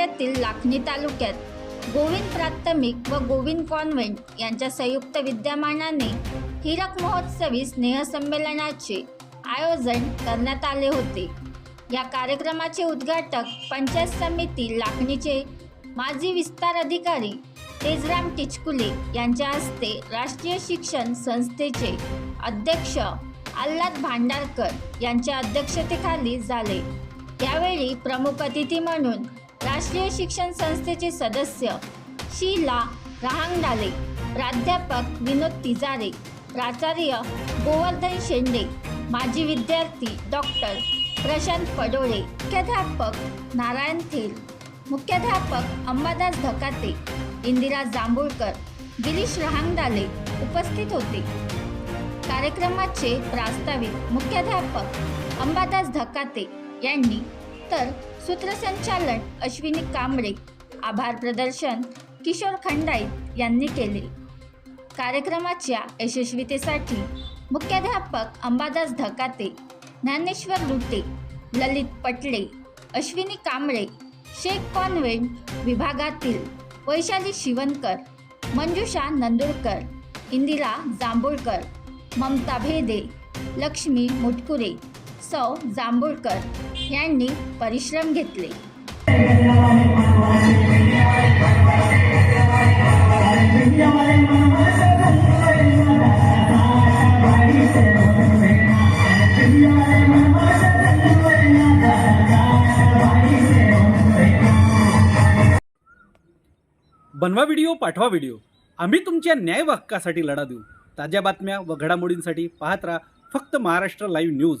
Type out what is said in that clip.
जिल्ह्यातील लाखनी तालुक्यात गोविंद प्राथमिक व गोविंद कॉन्व्हेंट यांच्या संयुक्त विद्यमानाने हिरक महोत्सवी स्नेहसंमेलनाचे आयोजन करण्यात आले होते. या कार्यक्रमाचे उद्घाटक पंचायत समिती लाखणीचे माजी विस्तार अधिकारी तेजराम टिचकुले यांच्या हस्ते राष्ट्रीय शिक्षण संस्थेचे अध्यक्ष आल्हाद भांडारकर यांच्या अध्यक्षतेखाली झाले. यावेळी प्रमुख अतिथी म्हणून राष्ट्रीय शिक्षण संस्थेचे सदस्य शीला रहांगडाले प्राध्यापक विनोद तिजारे प्राचार्य गोवर्धन शेंडे माजी विद्यार्थी डॉक्टर प्रशांत पडोळे मुख्याध्यापक नारायण थेल मुख्याध्यापक अंबादास धकाते इंदिरा जांभूळकर गिरीश रहांगडाले उपस्थित होते. कार्यक्रमाचे प्रास्ताविक मुख्याध्यापक अंबादास धकाते यांनी तर सूत्रसंचालन अश्विनी कांबळे आभार प्रदर्शन किशोर खंडाईत यांनी केले. कार्यक्रमाच्या यशस्वीतेसाठी मुख्याध्यापक अंबादास धकाते ज्ञानेश्वर लुटे ललित पटले अश्विनी कांबळे शेख कॉन्व्हेंट विभागातील वैशाली शिवनकर मंजुषा नंदुरकर इंदिरा जांभूळकर ममता भेदे लक्ष्मी मुटकुरे सौ जांभूळकर यांनी परिश्रम घेतले. बनवा व्हिडिओ पाठवा व्हिडिओ. आम्ही तुमच्या न्याय हक्कासाठी लढा देऊ. ताज्या बातम्या व घडामोडींसाठी पाहत राहा फक्त महाराष्ट्र लाईव्ह न्यूज.